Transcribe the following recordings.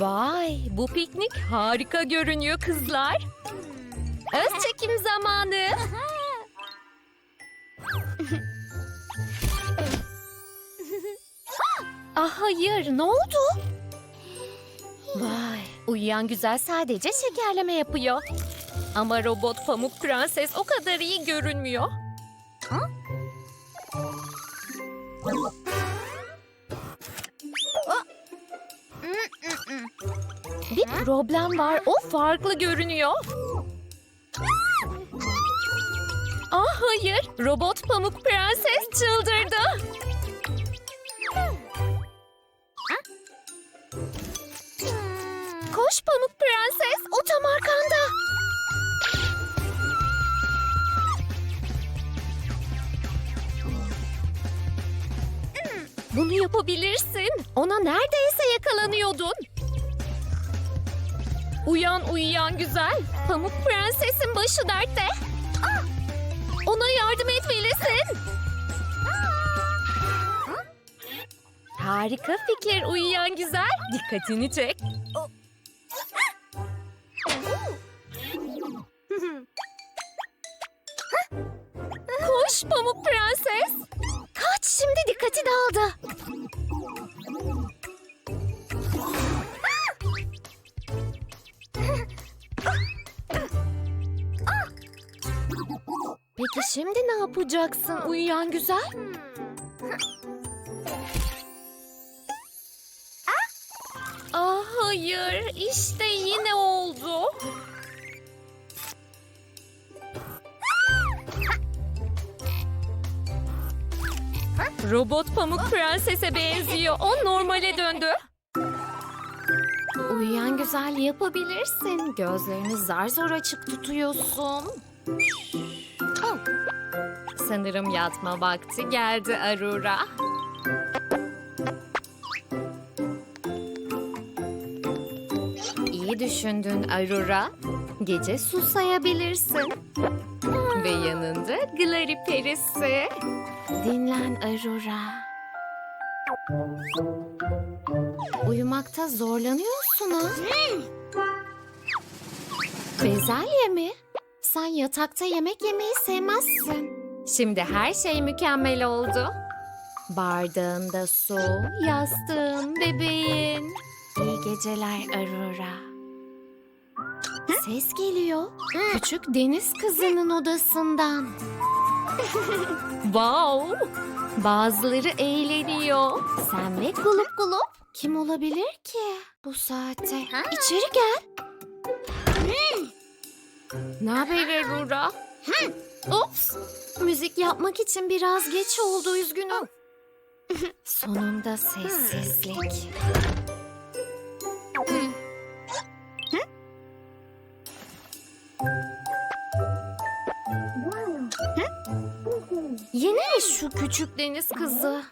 Vay, bu piknik harika görünüyor kızlar. Öz çekim zamanı. ah hayır, ne oldu? Vay, uyuyan güzel sadece şekerleme yapıyor. Ama robot pamuk prenses o kadar iyi görünmüyor. Bir problem var. O farklı görünüyor. Ah hayır. Robot pamuk prenses çıldırdı. Koş pamuk prenses. O arkanda. Bunu yapabilirsin. Ona neredeyse yakalanıyordun. Uyan uyuyan güzel. Pamuk prensesin başı dertte. Ah! Ona yardım etmelisin. Harika fikir uyuyan güzel. Dikkatini çek. Koş pamuk prenses. Kaç şimdi dikkati dağıldı. Yapacaksın uyuyan güzel? Ah hayır, işte yine oldu. Robot pamuk prensese benziyor. O normale döndü. Uyuyan güzel yapabilirsin. Gözlerini zar zor açık tutuyorsun. Oh. Sanırım yatma vakti geldi Arura. İyi düşündün Arura. Gece susayabilirsin. Ve yanında Glari perisi. Dinlen Arura. Uyumakta zorlanıyorsun ha? Bezelye mi? Sen yatakta yemek yemeyi sevmezsin. Şimdi her şey mükemmel oldu. Bardağında su, yastığın, bebeğin. İyi geceler Aurora. Ses geliyor. Küçük deniz kızının odasından. wow! Bazıları eğleniyor. Sen ve gulup gulup. Kim olabilir ki bu saatte? İçeri gel. Ne haber Aurora? Ups. Müzik yapmak için biraz geç oldu üzgünüm. Sonunda sessizlik. Yine mi şu küçük deniz kızı?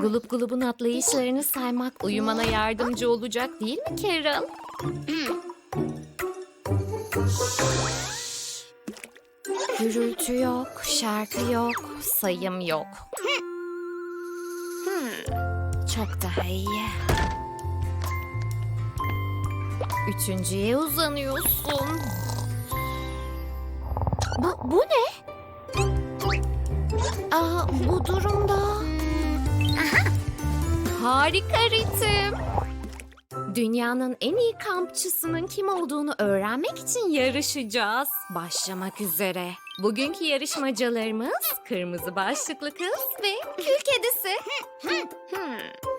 Gulup gulubun atlayışlarını saymak uyumana yardımcı olacak değil mi Carol? Gürültü yok, şarkı yok, sayım yok. Çok daha iyi. Üçüncüye uzanıyorsun. Bu, bu ne? Aa, bu durumda... Harika ritim. Dünyanın en iyi kampçısının kim olduğunu öğrenmek için yarışacağız. Başlamak üzere. Bugünkü yarışmacılarımız kırmızı başlıklı kız ve kül kedisi.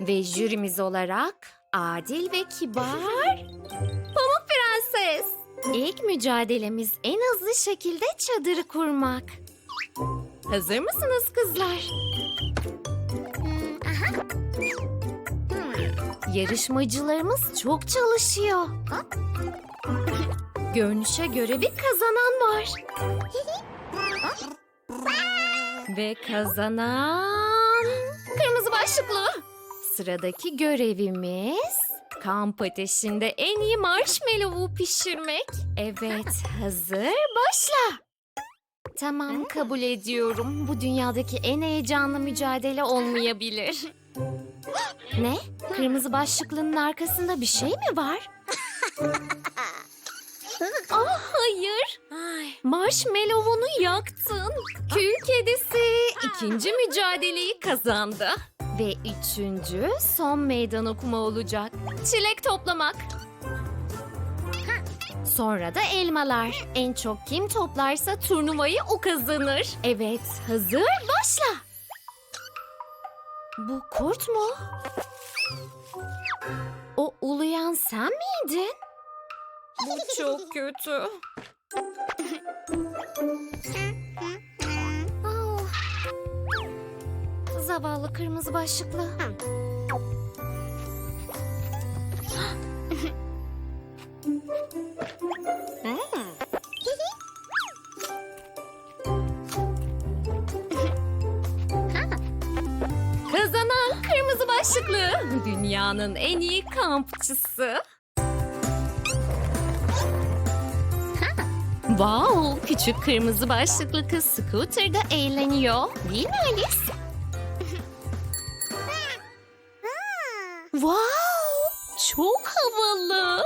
ve jürimiz olarak adil ve kibar Pamuk Prenses. İlk mücadelemiz en hızlı şekilde çadırı kurmak. Hazır mısınız kızlar? Yarışmacılarımız çok çalışıyor. Görünüşe göre bir kazanan var. Ve kazanan kırmızı başlıklı. Sıradaki görevimiz kamp ateşinde en iyi marshmallow'u pişirmek. Evet, hazır, başla. Tamam, kabul ediyorum. Bu dünyadaki en heyecanlı mücadele olmayabilir. Ne? Kırmızı başlıklının arkasında bir şey mi var? Ah hayır. Marshmallow'unu yaktın. Kül kedisi ikinci mücadeleyi kazandı. Ve üçüncü son meydan okuma olacak. Çilek toplamak. Sonra da elmalar. En çok kim toplarsa turnuvayı o kazanır. Evet, hazır, başla. Bu kurt mu? O uluyan sen miydin? Bu çok kötü. Ah. Zavallı kırmızı başlıklı. Kazanan kırmızı başlıklı. Dünyanın en iyi kampçısı. Wow, küçük kırmızı başlıklı kız scooter'da eğleniyor. Değil mi Alice? wow, çok havalı.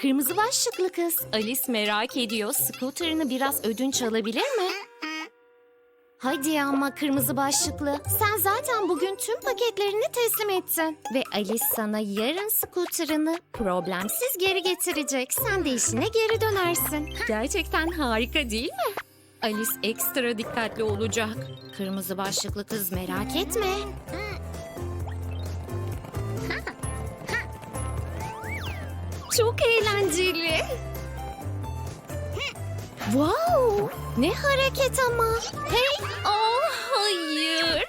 Kırmızı başlıklı kız Alice merak ediyor. Scooter'ını biraz ödünç alabilir mi? Hadi ama kırmızı başlıklı. Sen zaten bugün tüm paketlerini teslim ettin. Ve Alice sana yarın scooter'ını problemsiz geri getirecek. Sen de işine geri dönersin. Gerçekten harika değil mi? Alice ekstra dikkatli olacak. Kırmızı başlıklı kız merak etme. Çok eğlenceli. Wow! Ne hareket ama. Hey! Oh, hayır.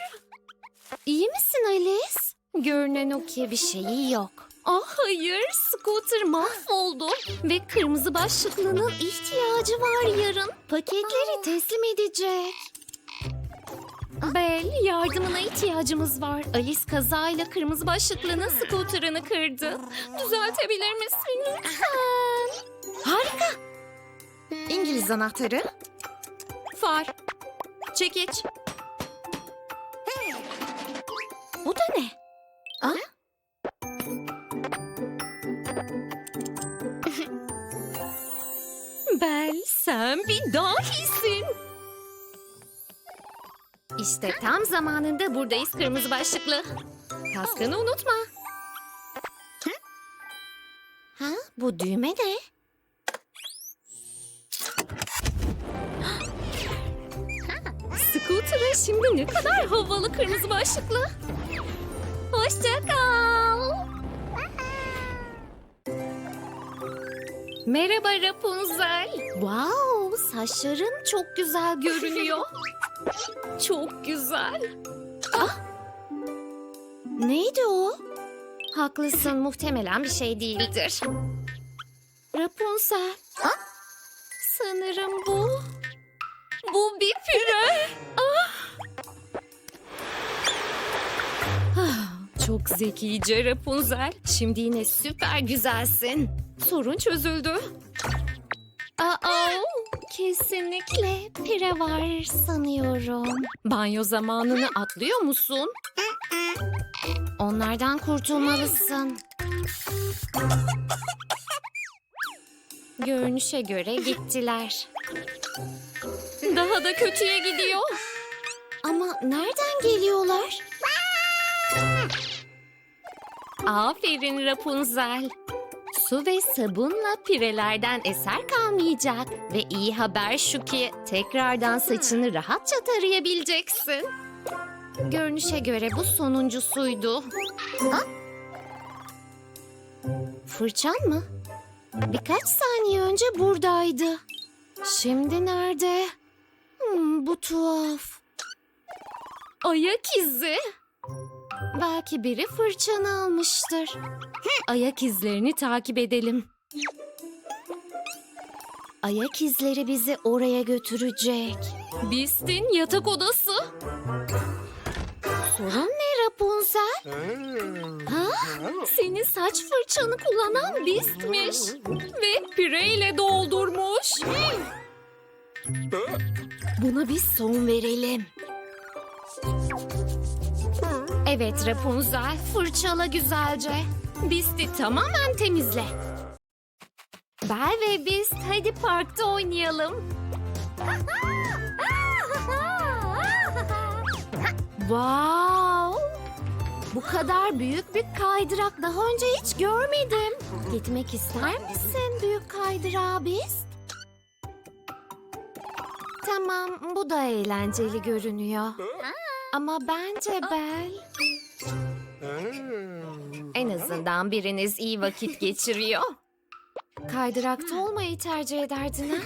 İyi misin Alice? Görünen o ki bir şeyi yok. Ah hayır, scooter mahvoldu. Ve kırmızı başlıklının ihtiyacı var yarın. Paketleri teslim edecek. Bel, yardımına ihtiyacımız var. Alice kazayla kırmızı başlıklının scooterını kırdı. Düzeltebilir misin lütfen? Harika. İngiliz anahtarı. Far. Çekiç. Bu da ne? Ah? Bel sen bir dahisin. İşte tam zamanında buradayız kırmızı başlıklı. Kaskını unutma. Ha, bu düğme ne? Scooter'a şimdi ne kadar havalı kırmızı başlıklı. Hoşça kal. Merhaba Rapunzel. Wow, saçların çok güzel görünüyor. çok güzel. Ah. Neydi o? Haklısın, muhtemelen bir şey değildir. Rapunzel. Ha? Sanırım bu. Bu bir pire. Ah. Çok zekice Rapunzel. Şimdi yine süper güzelsin. Sorun çözüldü. Aa, kesinlikle pire var sanıyorum. Banyo zamanını atlıyor musun? Onlardan kurtulmalısın. Görünüşe göre gittiler. Daha da kötüye gidiyor. Ama nereden geliyorlar? Aferin Rapunzel. Su ve sabunla pirelerden eser kalmayacak. Ve iyi haber şu ki tekrardan saçını rahatça tarayabileceksin. Görünüşe göre bu sonuncusuydu. Ha? Fırçan mı? Birkaç saniye önce buradaydı. Şimdi nerede? Hmm, bu tuhaf. Ayak izi. Belki biri fırçanı almıştır. Ayak izlerini takip edelim. Ayak izleri bizi oraya götürecek. Beast'in yatak odası. Sorun ne Rapunzel? Ha? Senin saç fırçanı kullanan Beast'miş. Ve pireyle doldurmuş. Buna bir son verelim. Evet Rapunzel, fırçala güzelce. Bisti tamamen temizle. Bel ve Bist hadi parkta oynayalım. Wow! Bu kadar büyük bir kaydırak daha önce hiç görmedim. Gitmek ister misin büyük kaydırağa Bist? Tamam, bu da eğlenceli görünüyor. Ama bence Bel... En azından biriniz iyi vakit geçiriyor. Kaydırakta olmayı tercih ederdin ha?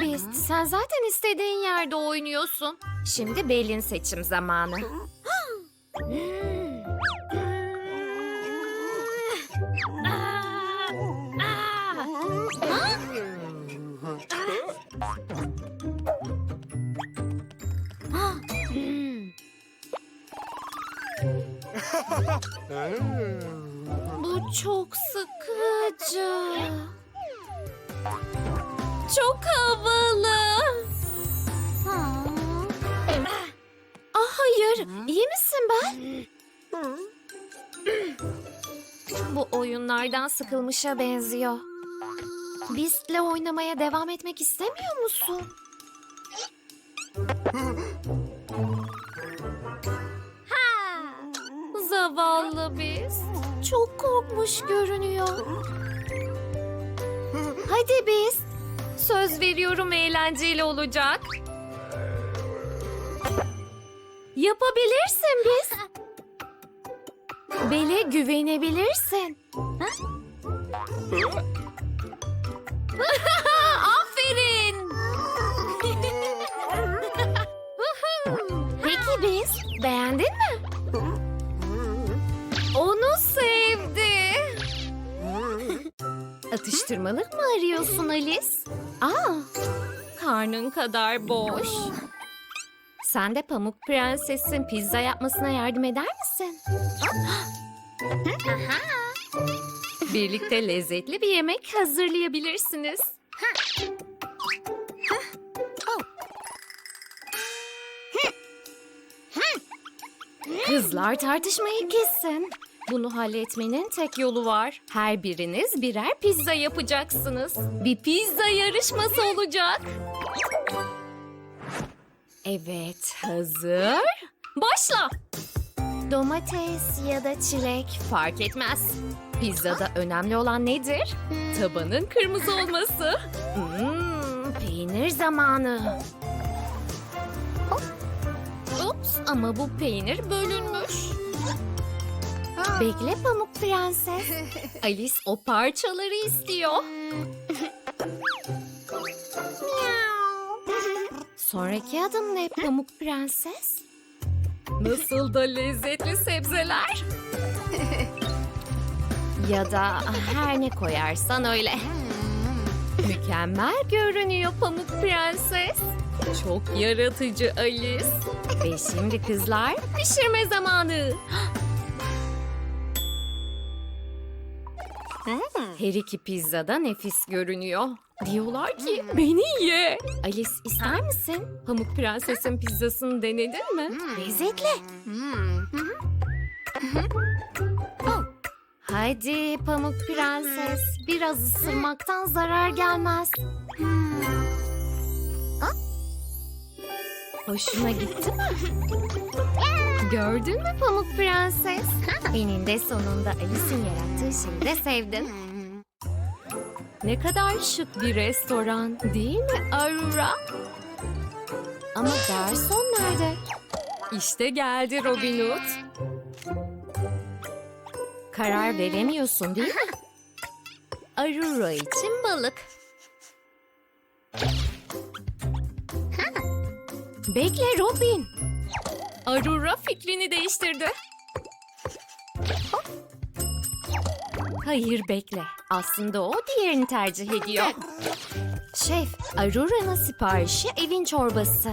Beast, sen zaten istediğin yerde oynuyorsun. Şimdi Bel'in seçim zamanı. Oyunlardan sıkılmışa benziyor. Beast'le oynamaya devam etmek istemiyor musun? Zavallı Beast. Çok korkmuş görünüyor. Hadi Beast. Söz veriyorum eğlenceli olacak. Yapabilirsin Beast. Bele güvenebilirsin. Aferin. Peki Beast, beğendin mi? Onu sevdi. Atıştırmalık mı arıyorsun Alice? Aa, karnın kadar boş. Sen de Pamuk Prenses'in pizza yapmasına yardım eder misin? Birlikte lezzetli bir yemek hazırlayabilirsiniz. Kızlar tartışmayı kessin. Bunu halletmenin tek yolu var. Her biriniz birer pizza yapacaksınız. Bir pizza yarışması olacak. Evet, hazır. Başla. Domates ya da çilek fark etmez. Pizzada önemli olan nedir? Tabanın kırmızı olması. Hmm, peynir zamanı. Ups ama bu peynir bölünmüş. Bekle Pamuk Prenses. Alice o parçaları istiyor. Sonraki adım ne Pamuk Prenses? Nasıl da lezzetli sebzeler. ya da her ne koyarsan öyle. Mükemmel görünüyor Pamuk Prenses. Çok yaratıcı Alice. Ve şimdi kızlar pişirme zamanı. Her iki pizza da nefis görünüyor. Diyorlar ki beni ye. Alice ister misin? Pamuk Prenses'in pizzasını denedin mi? Lezzetli. Hadi Pamuk Prenses. Biraz ısırmaktan zarar gelmez. Hoşuna gitti mi? Gördün mü Pamuk Prenses? Eninde sonunda Alice'in yarattığı şeyi de sevdin. Ne kadar şık bir restoran değil mi Aurora? Ama garson nerede? İşte geldi Robin Hood. Karar veremiyorsun değil mi? Aurora için balık. Bekle Robin. Aurora fikrini değiştirdi. Hayır bekle. Aslında o diğerini tercih ediyor. Şef, Aurora'nın siparişi evin çorbası.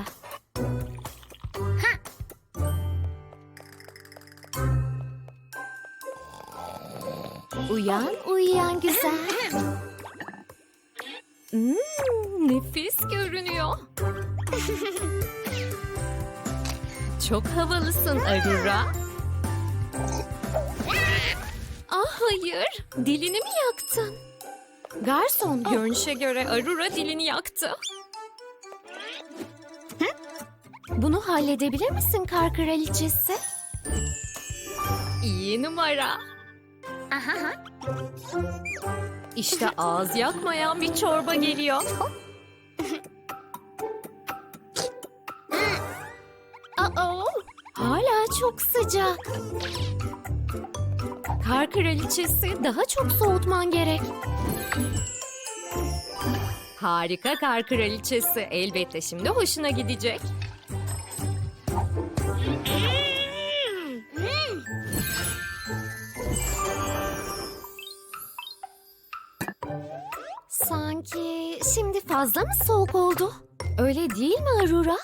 Uyan, uyuyan güzel. Hmm, nefis görünüyor. Çok havalısın Arura. Ah hayır, dilini mi yaktın? Garson, görünüşe göre Arura dilini yaktı. Bunu halledebilir misin kar kraliçesi? İyi numara. İşte ağız yakmayan bir çorba geliyor. Aa, hala çok sıcak. Kar kraliçesi daha çok soğutman gerek. Harika kar kraliçesi. Elbette şimdi hoşuna gidecek. Şimdi fazla mı soğuk oldu? Öyle değil mi Arura?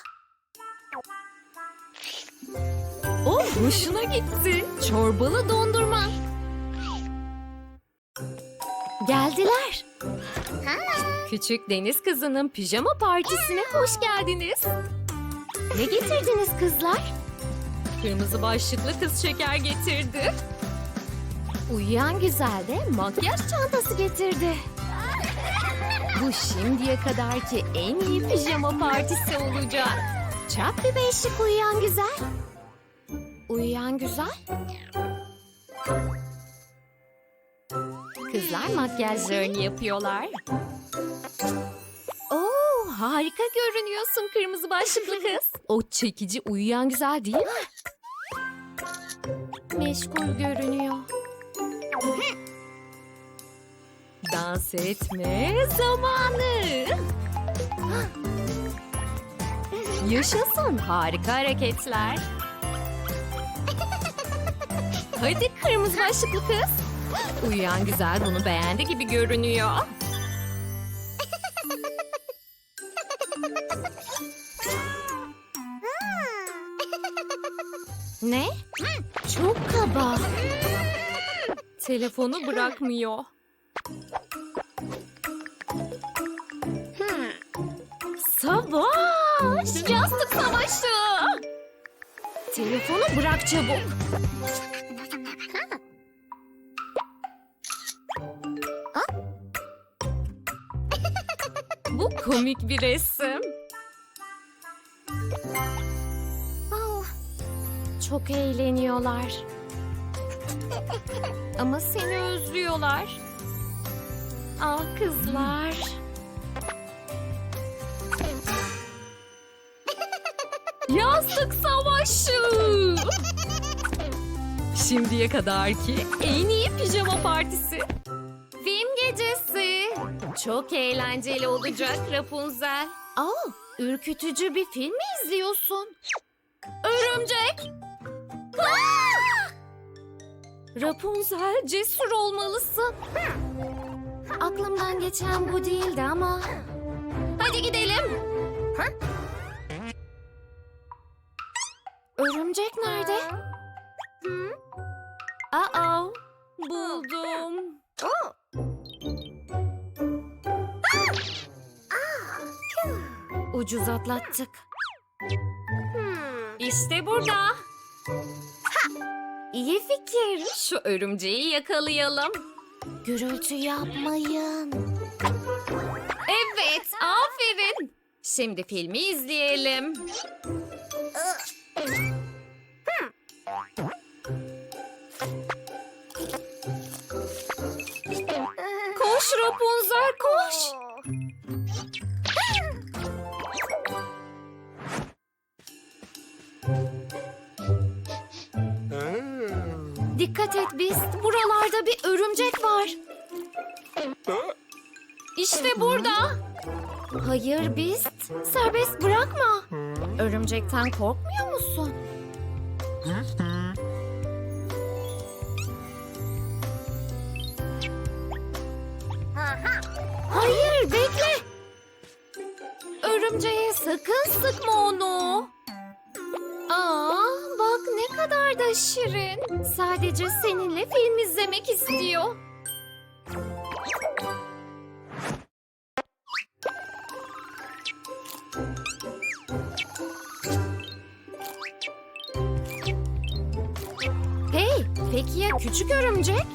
Oh, hoşuna gitti. Çorbalı dondurma. Geldiler. Küçük deniz kızının pijama partisine hoş geldiniz. Ne getirdiniz kızlar? Kırmızı başlıklı kız şeker getirdi. Uyuyan güzel de makyaj çantası getirdi. Bu şimdiye kadarki en iyi pijama partisi olacak. Çak bir beşlik uyuyan güzel. Uyuyan güzel. Kızlar makyajlarını yapıyorlar. Oo, harika görünüyorsun kırmızı başlıklı kız. O çekici uyuyan güzel değil mi? Meşgul görünüyor. Dans etme zamanı. Yaşasın harika hareketler. Hadi kırmızı başlıklı kız. Uyuyan güzel bunu beğendi gibi görünüyor. Ne? Çok kaba. Telefonu bırakmıyor. Savaş! Yastık savaşı! Telefonu bırak çabuk. Bu komik bir resim. Ah, Çok eğleniyorlar. Ama seni özlüyorlar. Ah kızlar. Savaşı. Şimdiye kadarki en iyi pijama partisi. Film gecesi. Çok eğlenceli olacak Rapunzel. Aa, ürkütücü bir film mi izliyorsun? Örümcek. Aa! Rapunzel cesur olmalısın. Aklımdan geçen bu değildi ama. Hadi gidelim. Örümcek nerede? Aa, buldum. Ucuz atlattık. İşte burada. İyi fikir. Şu örümceği yakalayalım. Gürültü yapmayın. Evet, aferin. Şimdi filmi izleyelim. Koş Rapunzel koş. Dikkat et Beast. Buralarda bir örümcek var. İşte burada. Hayır Beast. Serbest bırakma. Örümcekten korkmuyor musun? Hayır bekle. Örümceğe sakın sıkma onu. Aa, bak ne kadar da şirin. Sadece seninle film izlemek istiyor. Örümcek?